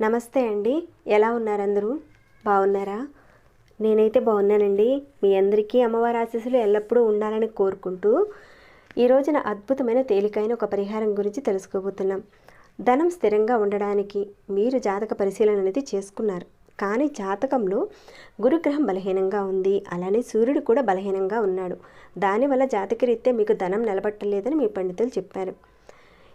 నమస్తే అండి. ఎలా ఉన్నారు అందరూ బాగున్నారా? నేనైతే బాగున్నానండి. మీ అందరికీ అమ్మవారి ఆశీస్సులు ఎల్లప్పుడూ ఉండాలని కోరుకుంటూ ఈ రోజున అద్భుతమైన తేలికైన ఒక పరిహారం గురించి తెలుసుకోబోతున్నాం. ధనం స్థిరంగా ఉండడానికి మీరు జాతక పరిశీలన అనేది చేసుకున్నారు. కానీ జాతకంలో గురుగ్రహం బలహీనంగా ఉంది. అలానే సూర్యుడు కూడా బలహీనంగా ఉన్నాడు. దానివల్ల జాతకరీత్యా మీకు ధనం నిలబట్టలేదని మీ పండితులు చెప్పారు.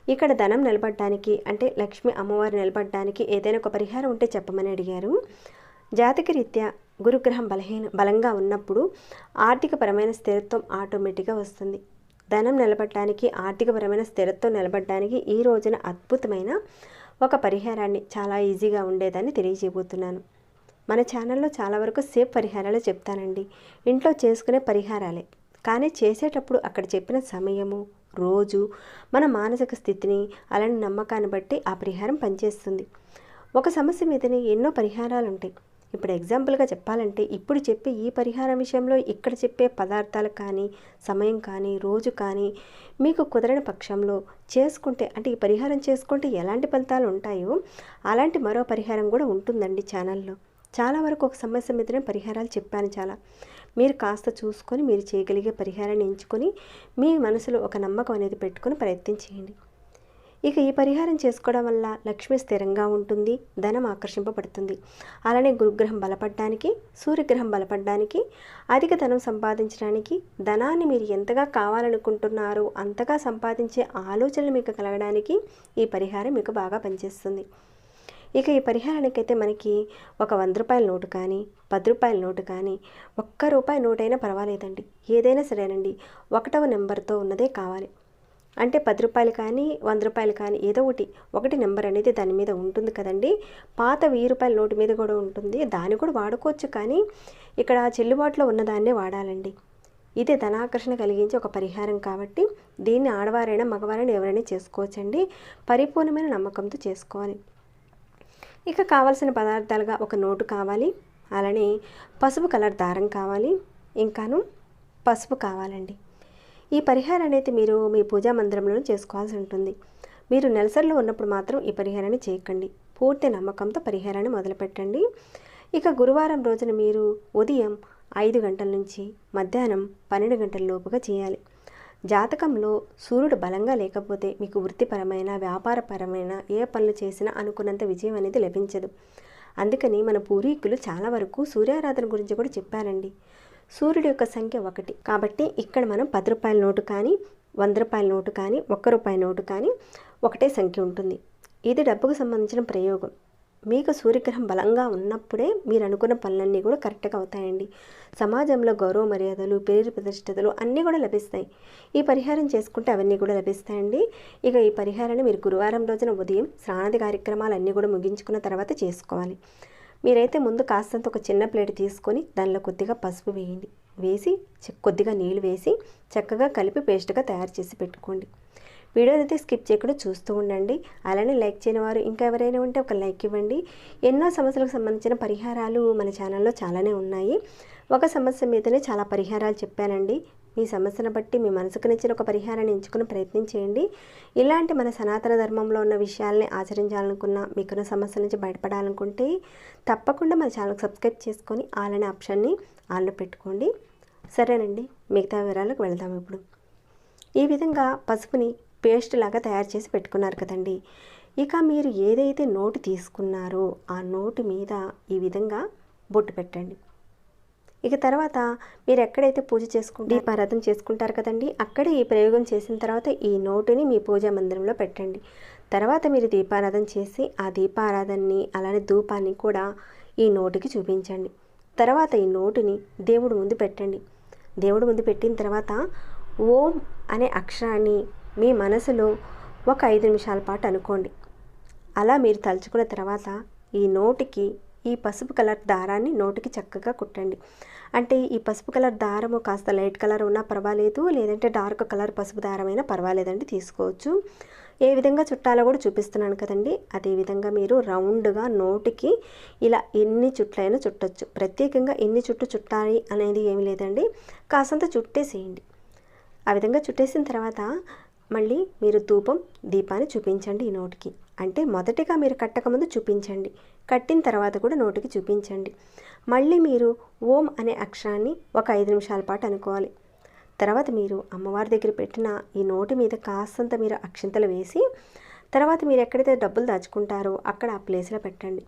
ఇక్కడ ధనం నిలబడడానికి అంటే లక్ష్మి అమ్మవారు నిలబడడానికి ఏదైనా ఒక పరిహారం ఉంటే చెప్పమని అడిగారు. జాతకరీత్యా గురుగ్రహం బలహీన బలంగా ఉన్నప్పుడు ఆర్థికపరమైన స్థిరత్వం ఆటోమేటిక్గా వస్తుంది. ధనం నిలబడటానికి ఆర్థికపరమైన స్థిరత్వం నిలబడడానికి ఈ రోజున అద్భుతమైన ఒక పరిహారాన్ని చాలా ఈజీగా ఉండేదని తెలియజేయబోతున్నాను. మన ఛానల్లో చాలా వరకు సేఫ్ పరిహారాలు చెప్తానండి. ఇంట్లో చేసుకునే పరిహారాలే. కానీ చేసేటప్పుడు అక్కడ చెప్పిన సమయము రోజు మన మానసిక స్థితిని అలాంటి నమ్మకాన్ని బట్టి ఆ పరిహారం పనిచేస్తుంది. ఒక సమస్య మీదనే ఎన్నో పరిహారాలు ఉంటాయి ఇప్పుడు ఎగ్జాంపుల్గా చెప్పాలంటే ఇప్పుడు చెప్పే ఈ పరిహారం విషయంలో ఇక్కడ చెప్పే పదార్థాలు కానీ సమయం కానీ రోజు కానీ మీకు కుదరని పక్షంలో చేసుకుంటే అంటే ఈ పరిహారం చేసుకుంటే ఎలాంటి ఫలితాలు ఉంటాయో అలాంటి మరో పరిహారం కూడా ఉంటుందండి ఛానల్లో. చాలా వరకు ఒక సమస్య మీదనే పరిహారాలు చెప్పాను చాలా. మీరు కాస్త చూసుకొని మీరు చేయగలిగే పరిహారాన్ని ఎంచుకొని మీ మనసులో ఒక నమ్మకం అనేది పెట్టుకొని ప్రయత్నం చేయండి. ఇక ఈ పరిహారం చేసుకోవడం వల్ల లక్ష్మి స్థిరంగా ఉంటుంది ధనం ఆకర్షింపబడుతుంది. అలానే గురుగ్రహం బలపడడానికి సూర్యగ్రహం బలపడడానికి అధిక ధనం సంపాదించడానికి ధనాన్ని మీరు ఎంతగా కావాలనుకుంటున్నారో అంతగా సంపాదించే ఆలోచనలు మీకు కలగడానికి ఈ పరిహారం మీకు బాగా పనిచేస్తుంది. ఇక ఈ పరిహారానికైతే మనకి ఒక వంద రూపాయల నోటు కానీ పది రూపాయల నోటు కానీ ఒక్క రూపాయి నోటైనా పర్వాలేదండి. ఏదైనా సరేనండి. ఒకటవ నెంబర్తో ఉన్నదే కావాలి. అంటే పది రూపాయలు కానీ వంద రూపాయలు కానీ ఏదో ఒకటి ఒకటి నెంబర్ అనేది దాని మీద ఉంటుంది కదండి. పాత వెయ్యి రూపాయల నోటు మీద కూడా ఉంటుంది. దాన్ని కూడా వాడుకోవచ్చు కానీ ఇక్కడ చెల్లుబాటులో ఉన్నదాన్నే వాడాలండి. ఇదే ధనాకర్షణ కలిగించే ఒక పరిహారం కాబట్టి దీన్ని ఆడవారైనా మగవారైనా ఎవరైనా చేసుకోవచ్చండి. పరిపూర్ణమైన నమ్మకంతో చేసుకోవాలి. ఇక కావాల్సిన పదార్థాలుగా ఒక నోటు కావాలి. అలానే పసుపు కలర్ దారం కావాలి. ఇంకాను పసుపు కావాలండి. ఈ పరిహారం అనేది మీరు మీ పూజా మందిరంలో చేసుకోవాల్సి ఉంటుంది. మీరు నెలసరిలో ఉన్నప్పుడు మాత్రం ఈ పరిహారాన్ని చేయకండి. పూర్తి నమ్మకంతో పరిహారాన్ని మొదలుపెట్టండి. ఇక గురువారం రోజున మీరు ఉదయం ఐదు గంటల నుంచి మధ్యాహ్నం పన్నెండు గంటల లోపుగా చేయాలి. జాతకంలో సూర్యుడు బలంగా లేకపోతే మీకు వృత్తిపరమైన వ్యాపారపరమైన ఏ పనులు చేసినా అనుకున్నంత విజయం అనేది లభించదు. అందుకని మన పూర్వీకులు చాలా వరకు సూర్యారాధన గురించి కూడా చెప్పారండి. సూర్యుడి యొక్క సంఖ్య ఒకటి. కాబట్టి ఇక్కడ మనం పది రూపాయల నోటు కానీ వంద రూపాయల నోటు కానీ ఒక్క రూపాయి నోటు కానీ ఒకటే సంఖ్య ఉంటుంది. ఇది డబ్బుకు సంబంధించిన ప్రయోగం. మీకు సూర్యగ్రహం బలంగా ఉన్నప్పుడే మీరు అనుకున్న పనులన్నీ కూడా కరెక్ట్గా అవుతాయండి. సమాజంలో గౌరవ మర్యాదలు పేరు ప్రతిష్టతలు అన్నీ కూడా లభిస్తాయి. ఈ పరిహారం చేసుకుంటే అవన్నీ కూడా లభిస్తాయండి. ఇక ఈ పరిహారాన్ని మీరు గురువారం రోజున ఉదయం స్నానాది కార్యక్రమాలు అన్నీ కూడా ముగించుకున్న తర్వాత చేసుకోవాలి. మీరైతే ముందు కాస్తంత ఒక చిన్న ప్లేట్ తీసుకొని దానిలో కొద్దిగా పసుపు వేయండి. వేసి కొద్దిగా నీళ్ళు వేసి చక్కగా కలిపి పేస్ట్గా తయారు చేసి పెట్టుకోండి. వీడియోని అయితే స్కిప్ చేయకుండా చూస్తూ ఉండండి. అలానే లైక్ చేయని వారు ఇంకా ఎవరైనా ఉంటే ఒక లైక్ ఇవ్వండి. ఎన్నో సమస్యలకు సంబంధించిన పరిహారాలు మన ఛానల్లో చాలానే ఉన్నాయి. ఒక సమస్య మీదనే చాలా పరిహారాలు చెప్పానండి. మీ సమస్యను బట్టి మీ మనసుకు నచ్చిన ఒక పరిహారాన్ని ఎంచుకుని ప్రయత్నం చేయండి. ఇలాంటి మన సనాతన ధర్మంలో ఉన్న విషయాల్ని ఆచరించాలనుకున్న మీకున్న సమస్యల నుంచి బయటపడాలనుకుంటే తప్పకుండా మన ఛానల్కి సబ్స్క్రైబ్ చేసుకొని ఆల్ అనే ఆప్షన్ని ఆన్లో పెట్టుకోండి. సరేనండి మిగతా వివరాలకు వెళ్దాం ఇప్పుడు. ఈ విధంగా పసుపుని పేస్ట్ లాగా తయారు చేసి పెట్టుకున్నారు కదండి. ఇక మీరు ఏదైతే నోటు తీసుకున్నారో ఆ నోటు మీద ఈ విధంగా బొట్టు పెట్టండి. ఇక తర్వాత మీరు ఎక్కడైతే పూజ చేసుకుంటే దీపారాధన చేసుకుంటారు కదండి అక్కడే ఈ ప్రయోగం చేసిన తర్వాత ఈ నోటుని మీ పూజా మందిరంలో పెట్టండి. తర్వాత మీరు దీపారాధన చేసి ఆ దీపారాధనని అలానే ధూపాన్ని కూడా ఈ నోటికి చూపించండి. తర్వాత ఈ నోటుని దేవుడు ముందు పెట్టండి. దేవుడు ముందు పెట్టిన తర్వాత ఓం అనే అక్షరాన్ని మీ మనసులో ఒక ఐదు నిమిషాల పాటు అనుకోండి. అలా మీరు తలుచుకున్న తర్వాత ఈ నోటికి ఈ పసుపు కలర్ దారాన్ని నోటికి చక్కగా కుట్టండి. అంటే ఈ పసుపు కలర్ దారము కాస్త లైట్ కలర్ ఉన్నా పర్వాలేదు లేదంటే డార్క్ కలర్ పసుపు దారమైనా పర్వాలేదండి తీసుకోవచ్చు. ఏ విధంగా చుట్టాలో కూడా చూపిస్తున్నాను కదండి. అదే విధంగా మీరు రౌండ్గా నోటికి ఇలా ఎన్ని చుట్లైనా చుట్టొచ్చు. ప్రత్యేకంగా ఎన్ని చుట్టు చుట్టాలి అనేది ఏమి లేదండి. కాసంత చుట్టేసేయండి. ఆ విధంగా చుట్టేసిన తర్వాత మళ్ళీ మీరు ధూపం దీపాన్ని చూపించండి ఈ నోటికి. అంటే మొదటిగా మీరు కట్టకముందు చూపించండి. కట్టిన తర్వాత కూడా నోటికి చూపించండి. మళ్ళీ మీరు ఓం అనే అక్షరాన్ని ఒక ఐదు నిమిషాల పాటు అనుకోవాలి. తర్వాత మీరు అమ్మవారి దగ్గర పెట్టిన ఈ నోటి మీద కాస్తంత మీరు అక్షింతలు వేసి తర్వాత మీరు ఎక్కడైతే డబ్బులు దాచుకుంటారో అక్కడ ఆ ప్లేస్లో పెట్టండి.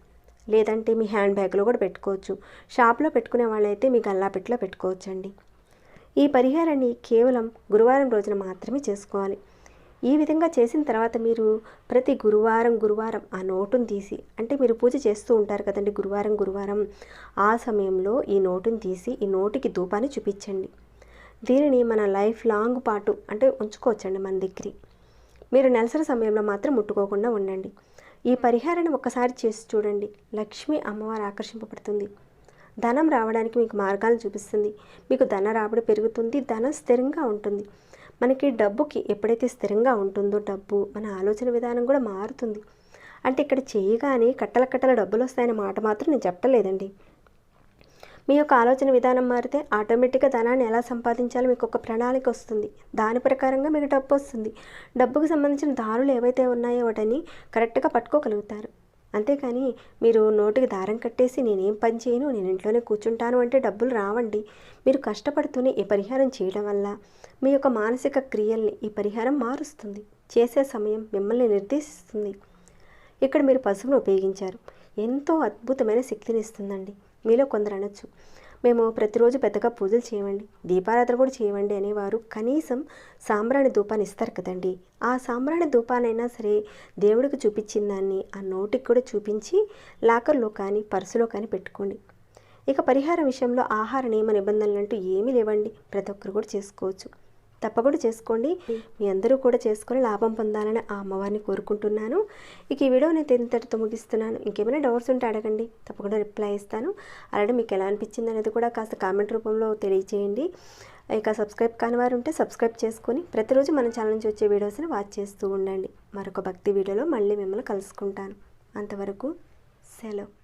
లేదంటే మీ హ్యాండ్ బ్యాగ్లో కూడా పెట్టుకోవచ్చు. షాప్లో పెట్టుకునే వాళ్ళైతే మీ గల్లాపెట్లో పెట్టుకోవచ్చండి. ఈ పరిహారాన్ని కేవలం గురువారం రోజున మాత్రమే చేసుకోవాలి. ఈ విధంగా చేసిన తర్వాత మీరు ప్రతి గురువారం గురువారం ఆ నోటును తీసి అంటే మీరు పూజ చేస్తూ ఉంటారు కదండి గురువారం గురువారం ఆ సమయంలో ఈ నోటును తీసి ఈ నోటికి ధూపాన్ని చూపించండి. దీనిని మన లైఫ్ లాంగ్ పాటు అంటే ఉంచుకోవచ్చండి మన దగ్గర. మీరు నెలసరి సమయంలో మాత్రం ముట్టుకోకుండా ఉండండి. ఈ పరిహారాన్ని ఒక్కసారి చేసి చూడండి. లక్ష్మి అమ్మవారు ఆకర్షింపబడుతుంది. ధనం రావడానికి మీకు మార్గాలను చూపిస్తుంది. మీకు ధన రాబడి పెరుగుతుంది. ధనం స్థిరంగా ఉంటుంది. మనకి డబ్బుకి ఎప్పుడైతే స్థిరంగా ఉంటుందో డబ్బు మన ఆలోచన విధానం కూడా మారుతుంది. అంటే ఇక్కడ చేయగానే కట్టల కట్టల డబ్బులు వస్తాయనే మాట మాత్రం నేను చెప్పలేదండి. మీ యొక్క ఆలోచన విధానం మారితే ఆటోమేటిక్గా ధనాన్ని ఎలా సంపాదించాలో మీకు ఒక ప్రణాళిక వస్తుంది. దాని ప్రకారంగా మీకు డబ్బు వస్తుంది. డబ్బుకు సంబంధించిన దారులు ఏవైతే ఉన్నాయో వాటిని కరెక్ట్గా పట్టుకోగలుగుతారు. అంతేకాని మీరు నోటికి దారం కట్టేసి నేనేం పని చేయను నేను ఇంట్లోనే కూర్చుంటాను అంటే డబ్బులు రావండి. మీరు కష్టపడుతూనే ఈ పరిహారం చేయడం వల్ల మీ యొక్క మానసిక క్రియల్ని ఈ పరిహారం మారుస్తుంది. చేసే సమయం మిమ్మల్ని నిర్దేశిస్తుంది. ఇక్కడ మీరు పసుపును ఉపయోగించారు. ఎంతో అద్భుతమైన శక్తిని ఇస్తుందండి. మీలో కొందరు అనొచ్చు. మేము ప్రతిరోజు పెద్దగా పూజలు చేయమండి దీపారాధన కూడా చేయమండి అనేవారు. కనీసం సాంబ్రాణి ధూపాన్ని ఇస్తారు కదండి. ఆ సాంబ్రాణి ధూపానైనా సరే దేవుడికి చూపించిన దాన్ని ఆ నోటికి కూడా చూపించి లాకర్లో కానీ పర్సులో కానీ పెట్టుకోండి. ఇక పరిహారం విషయంలో ఆహార నియమ నిబంధనలు అంటూ ఏమీ లేవండి. ప్రతి ఒక్కరు కూడా చేసుకోవచ్చు. తప్పకుండా చేసుకోండి. మీ అందరూ కూడా చేసుకొని లాభం పొందాలని ఆ అమ్మవారిని కోరుకుంటున్నాను. ఇక ఈ వీడియో నేను ఇంతటితో ముగిస్తున్నాను. ఇంకేమైనా డౌట్స్ ఉంటే అడగండి. తప్పకుండా రిప్లై ఇస్తాను. అలాగే మీకు ఎలా అనిపించింది అనేది కూడా కాస్త కామెంట్ రూపంలో తెలియజేయండి ఇక సబ్స్క్రైబ్ కాని వారు ఉంటే సబ్స్క్రైబ్ చేసుకొని ప్రతిరోజు మన ఛానల్ నుంచి వచ్చే వీడియోస్ని వాచ్ చేస్తూ ఉండండి. మరొక భక్తి వీడియోలో మళ్ళీ మిమ్మల్ని కలుసుకుంటాను. అంతవరకు సెలవు.